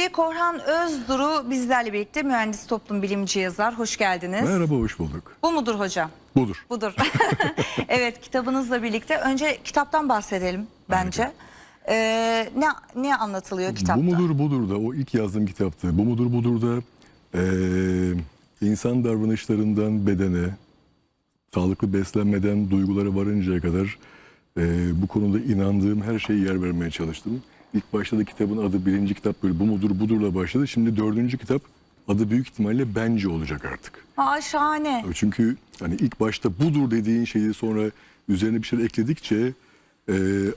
Şimdi Korhan Özduru bizlerle birlikte mühendis toplum bilimci yazar. Hoş geldiniz. Merhaba, hoş bulduk. Bu mudur hocam? Budur. Budur. evet kitabınızla birlikte önce kitaptan bahsedelim bence. Ee, ne ne anlatılıyor kitapta? Bu mudur budur da o ilk yazdığım kitaptı. Bu mudur budur da eee, insan davranışlarından bedene, sağlıklı beslenmeden duygulara varıncaya kadar eee, bu konuda inandığım her şeye yer vermeye çalıştım. İlk başta da kitabın adı birinci kitap böyle bu mudur budurla başladı. Şimdi dördüncü kitap adı büyük ihtimalle bence olacak artık. Aa şahane. Çünkü hani ilk başta budur dediğin şeyi sonra üzerine bir şeyler ekledikçe e,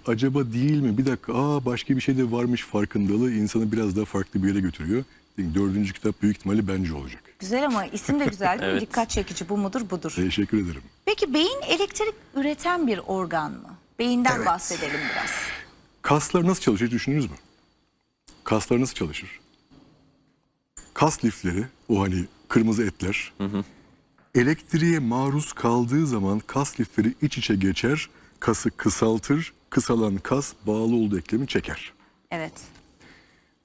acaba değil mi bir dakika aa başka bir şey de varmış farkındalığı insanı biraz daha farklı bir yere götürüyor. Yani Dördüncü kitap büyük ihtimalle bence olacak. Güzel ama isim de güzel değil mi? Evet. Dikkat çekici bu mudur budur. Teşekkür ederim. Peki beyin elektrik üreten bir organ mı? Beyinden Evet. bahsedelim biraz. Kaslar nasıl çalışır düşündünüz mü? Kaslar nasıl çalışır? Kas lifleri, o hani kırmızı etler, elektriğe maruz kaldığı zaman kas lifleri iç içe geçer, kası kısaltır, kısalan kas bağlı olduğu eklemi çeker. Evet.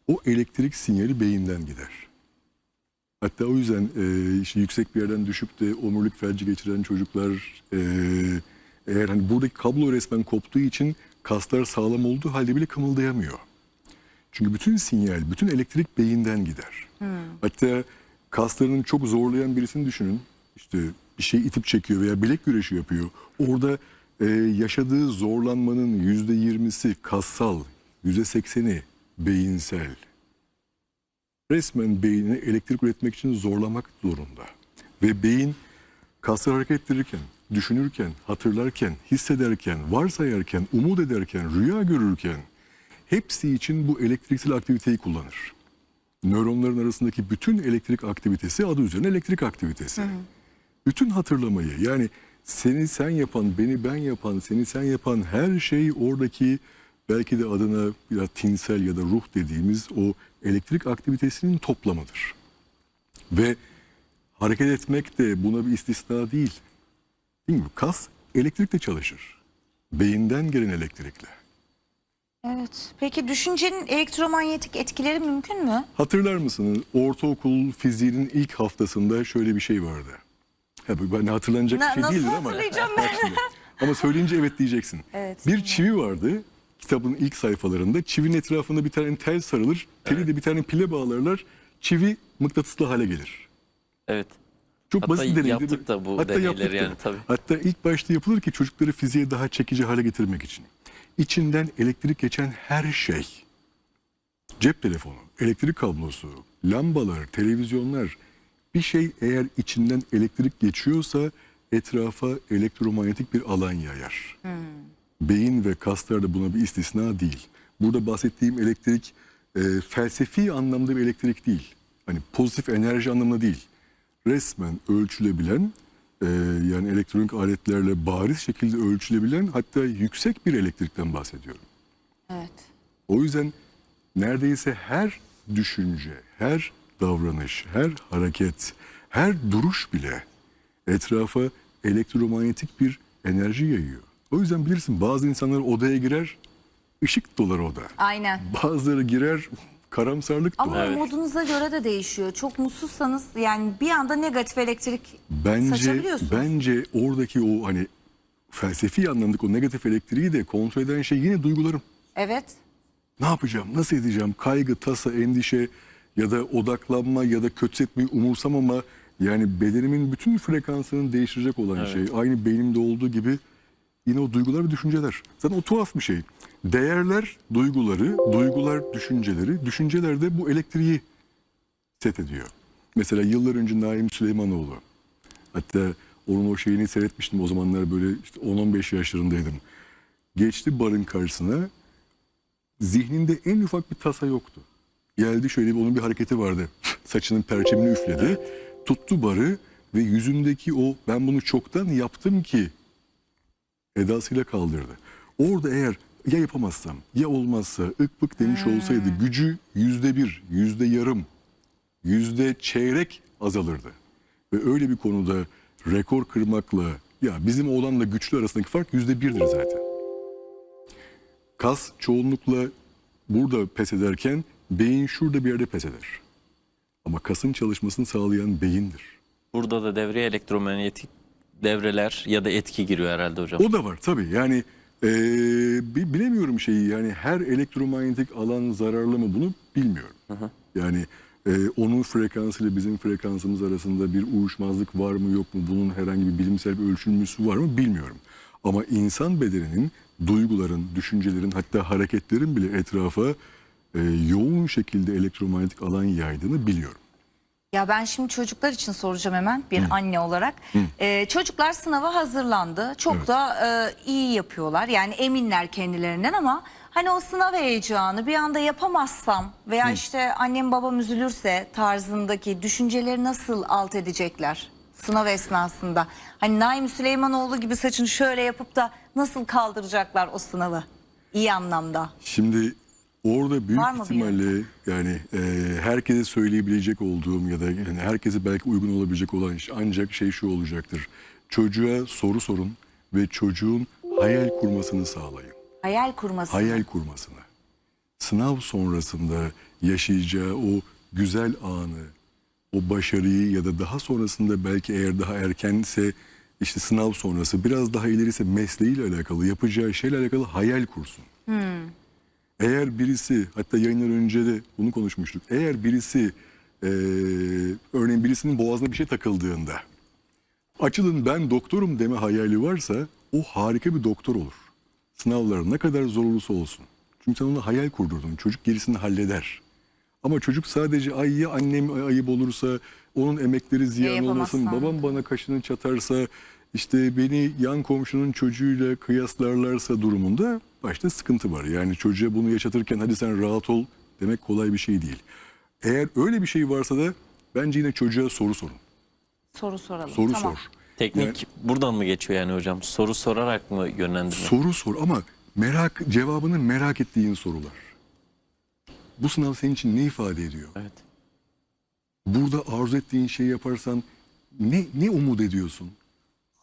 O elektrik sinyali beyinden gider. Hatta o yüzden e, işte yüksek bir yerden düşüp de omurilik felci geçiren çocuklar e, eğer hani buradaki kablo resmen koptuğu için kaslar sağlam olduğu halde bile kımıldayamıyor. Çünkü bütün sinyal, bütün elektrik beyinden gider. Hatta kaslarının çok zorlayan birisini düşünün. İşte bir şey itip çekiyor veya bilek güreşi yapıyor. Orada e, yaşadığı zorlanmanın yüzde yirmisi kassal, yüzde sekseni beyinsel. Resmen beynini elektrik üretmek için zorlamak zorunda. Ve beyin kasları hareket ettirirken, düşünürken, hatırlarken, hissederken, varsayarken, umut ederken, rüya görürken hepsi için bu elektriksel aktiviteyi kullanır. Nöronların arasındaki bütün elektrik aktivitesi adı üzerine elektrik aktivitesi. Bütün hatırlamayı yani seni sen yapan, beni ben yapan, seni sen yapan her şey oradaki belki de adına biraz tinsel ya da ruh dediğimiz o elektrik aktivitesinin toplamıdır. Ve hareket etmek de buna bir istisna değil. Değil mi? Kas elektrikle çalışır. Beyinden gelen elektrikle. Evet. Peki düşüncenin elektromanyetik etkileri mümkün mü? Hatırlar mısınız? Ortaokul fiziğinin ilk haftasında şöyle bir şey vardı. Ha, bu ben hatırlanacak Na- bir şey nasıl değildir ama. şimdi. Ama söyleyince evet diyeceksin. Evet, bir çivi vardı kitabın ilk sayfalarında. Çivinin etrafında bir tane tel sarılır. Teli de bir tane pile bağlarlar. Çivi mıknatıslı hale gelir. Evet. Çok Hatta basit deneydi. yaptık da bu Hatta deneyleri yani, tabii. Hatta ilk başta yapılır ki çocukları fiziğe daha çekici hale getirmek için. İçinden elektrik geçen her şey. Cep telefonu, elektrik kablosu, lambalar, televizyonlar. Bir şey eğer içinden elektrik geçiyorsa etrafa elektromanyetik bir alan yayar. Beyin ve kaslar da buna bir istisna değil. Burada bahsettiğim elektrik e, felsefi anlamda bir elektrik değil. Hani pozitif enerji anlamında değil. Resmen ölçülebilen e, yani elektronik aletlerle bariz şekilde ölçülebilen hatta yüksek bir elektrikten bahsediyorum. Evet. O yüzden neredeyse her düşünce, her davranış, her hareket, her duruş bile etrafa elektromanyetik bir enerji yayıyor. O yüzden bilirsin bazı insanlar odaya girer, ışık dolar oda. Aynen. Bazıları girer, karamsarlık Ama. Evet. modunuza göre de değişiyor. Çok mutsuzsanız yani bir anda negatif elektrik Bence saçabiliyorsunuz. bence oradaki o hani felsefi anlamdaki o negatif elektriği de kontrol eden şey yine duygularım. Evet. Ne yapacağım, nasıl edeceğim? Kaygı, tasa, endişe ya da odaklanma ya da kötü etmeyi umursamama yani bedenimin bütün frekansını değiştirecek olan şey. Aynı beynimde olduğu gibi yine o duygular ve düşünceler. Zaten o tuhaf bir şey. Değerler duyguları, duygular düşünceleri, düşünceler de bu elektriği set ediyor. Mesela yıllar önce Naim Süleymanoğlu. Hatta onun o şeyini seyretmiştim o zamanlar böyle işte 10-15 yaşlarındaydım. Geçti barın karşısına zihninde en ufak bir tasa yoktu. Geldi şöyle bir onun bir hareketi vardı. Saçının perçemini üfledi. Tuttu barı ve yüzündeki o ben bunu çoktan yaptım ki edasıyla kaldırdı. Orada eğer ya yapamazsam ya olmazsa ık bık demiş olsaydı gücü yüzde bir, yüzde yarım, yüzde çeyrek azalırdı. Ve öyle bir konuda rekor kırmakla ya bizim oğlanla güçlü arasındaki fark yüzde birdir zaten. Kas çoğunlukla burada pes ederken beyin şurada bir yerde pes eder. Ama kasın çalışmasını sağlayan beyindir. Burada da devreye elektromanyetik devreler ya da etki giriyor herhalde hocam. O da var tabii. Yani bi- bilemiyorum şeyi yani her elektromanyetik alan zararlı mı bunu bilmiyorum. Yani eee, onun frekansıyla bizim frekansımız arasında bir uyuşmazlık var mı yok mu bunun herhangi bir bilimsel bir ölçülmüsü var mı bilmiyorum. Ama insan bedeninin duyguların, düşüncelerin hatta hareketlerin bile etrafa eee, yoğun şekilde elektromanyetik alan yaydığını biliyorum. Ya ben şimdi çocuklar için soracağım hemen bir anne olarak. Ee, çocuklar sınava hazırlandı. Çok Evet. da e, iyi yapıyorlar. Yani eminler kendilerinden ama hani o sınav heyecanı bir anda yapamazsam veya işte annem babam üzülürse tarzındaki düşünceleri nasıl alt edecekler? Sınav esnasında. Hani Naim Süleymanoğlu gibi saçını şöyle yapıp da nasıl kaldıracaklar o sınavı? İyi anlamda. Şimdi orada büyük Var mı bir ihtimalle yani e, herkese söyleyebilecek olduğum ya da yani herkese belki uygun olabilecek olan iş ancak şey şu olacaktır. Çocuğa soru sorun ve çocuğun hayal kurmasını sağlayın. Hayal kurması. Hayal kurmasını. Sınav sonrasında yaşayacağı o güzel anı, o başarıyı ya da daha sonrasında belki eğer daha erkense işte sınav sonrası biraz daha ilerisi mesleğiyle alakalı yapacağı şeyle alakalı hayal kursun. Eğer birisi hatta yayınlar önce de bunu konuşmuştuk. Eğer birisi eee, örneğin birisinin boğazına bir şey takıldığında açılın ben doktorum deme hayali varsa o harika bir doktor olur. Sınavlar ne kadar zor olursa olsun. Çünkü sen ona hayal kurdurdun. Çocuk gerisini halleder. Ama çocuk sadece ay ya annem ayıp olursa onun emekleri ziyan olmasın. Babam bana kaşını çatarsa işte beni yan komşunun çocuğuyla kıyaslarlarsa durumunda başta sıkıntı var. Yani çocuğa bunu yaşatırken hadi sen rahat ol demek kolay bir şey değil. Eğer öyle bir şey varsa da bence yine çocuğa soru sorun. Soru soralım. Soru Tamam. sor. Teknik buradan mı geçiyor yani hocam? Soru sorarak mı yönlendirme? Soru sor ama merak cevabını merak ettiğin sorular. Bu sınav senin için ne ifade ediyor? Evet. Burada arzu ettiğin şeyi yaparsan ne ne umut ediyorsun?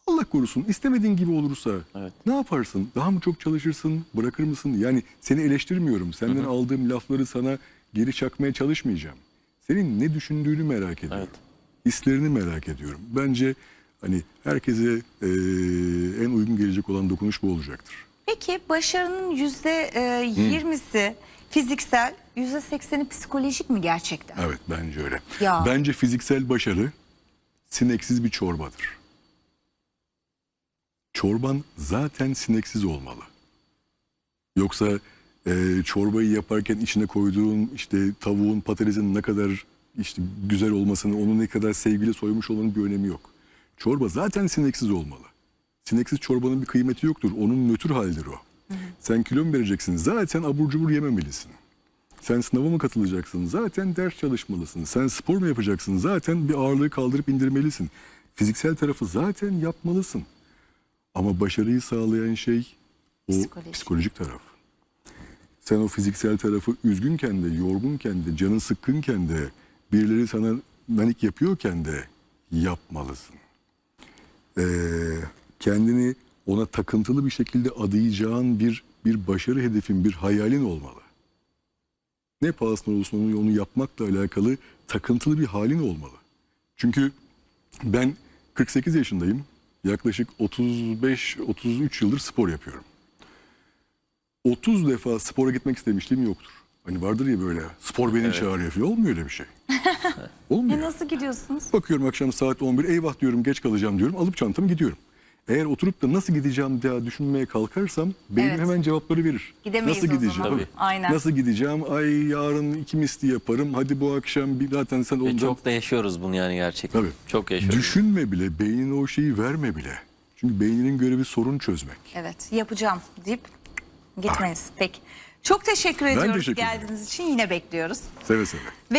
Allah korusun istemediğin gibi olursa Evet. ne yaparsın? Daha mı çok çalışırsın? Bırakır mısın? Yani seni eleştirmiyorum. Senden aldığım lafları sana geri çakmaya çalışmayacağım. Senin ne düşündüğünü merak ediyorum. Evet. Hislerini merak ediyorum. Bence hani herkese eee, en uygun gelecek olan dokunuş bu olacaktır. Peki başarının yüzde e, yirmisi fiziksel, yüzde sekseni psikolojik mi gerçekten? Evet bence öyle. Ya. Bence fiziksel başarı sineksiz bir çorbadır. Çorban zaten sineksiz olmalı. Yoksa e, çorbayı yaparken içine koyduğun işte tavuğun patatesin ne kadar işte güzel olmasını, onu ne kadar sevgili soymuş olmanın bir önemi yok. Çorba zaten sineksiz olmalı. Sineksiz çorbanın bir kıymeti yoktur. Onun nötr haldir o. Sen kilo mu vereceksin? Zaten abur cubur yememelisin. Sen sınava mı katılacaksın? Zaten ders çalışmalısın. Sen spor mu yapacaksın? Zaten bir ağırlığı kaldırıp indirmelisin. Fiziksel tarafı zaten yapmalısın. Ama başarıyı sağlayan şey o Psikolojik. psikolojik taraf. Sen o fiziksel tarafı üzgünken de, yorgunken de, canın sıkkınken de, birileri sana nanik yapıyorken de yapmalısın. Ee, kendini ona takıntılı bir şekilde adayacağın bir bir başarı hedefin, bir hayalin olmalı. Ne pahasına olursa onu, onu yapmakla alakalı takıntılı bir halin olmalı. Çünkü ben 48 yaşındayım. Yaklaşık 35-33 yıldır spor yapıyorum. 30 defa spora gitmek istemişliğim yoktur. Hani vardır ya böyle spor beni çağırıyor falan. Olmuyor öyle bir şey. Olmuyor. E nasıl gidiyorsunuz? Bakıyorum akşam saat 11 eyvah diyorum geç kalacağım diyorum. Alıp çantamı gidiyorum. Eğer oturup da nasıl gideceğim diye düşünmeye kalkarsam beynim Evet. hemen cevapları verir. Gidemeyiz nasıl o gideceğim? zaman. Tabii. Aynen. Nasıl gideceğim? Ay yarın iki misli yaparım. Hadi bu akşam bir zaten sen Ve ondan çok da yaşıyoruz bunu yani gerçekten. Tabii. Çok yaşıyoruz. düşünme bile, beynine o şeyi verme bile. Çünkü beyninin görevi sorun çözmek. Evet yapacağım deyip gitmeyiz. Peki. Çok teşekkür ediyoruz teşekkür ederim. geldiğiniz için yine bekliyoruz. Seve seve. Ve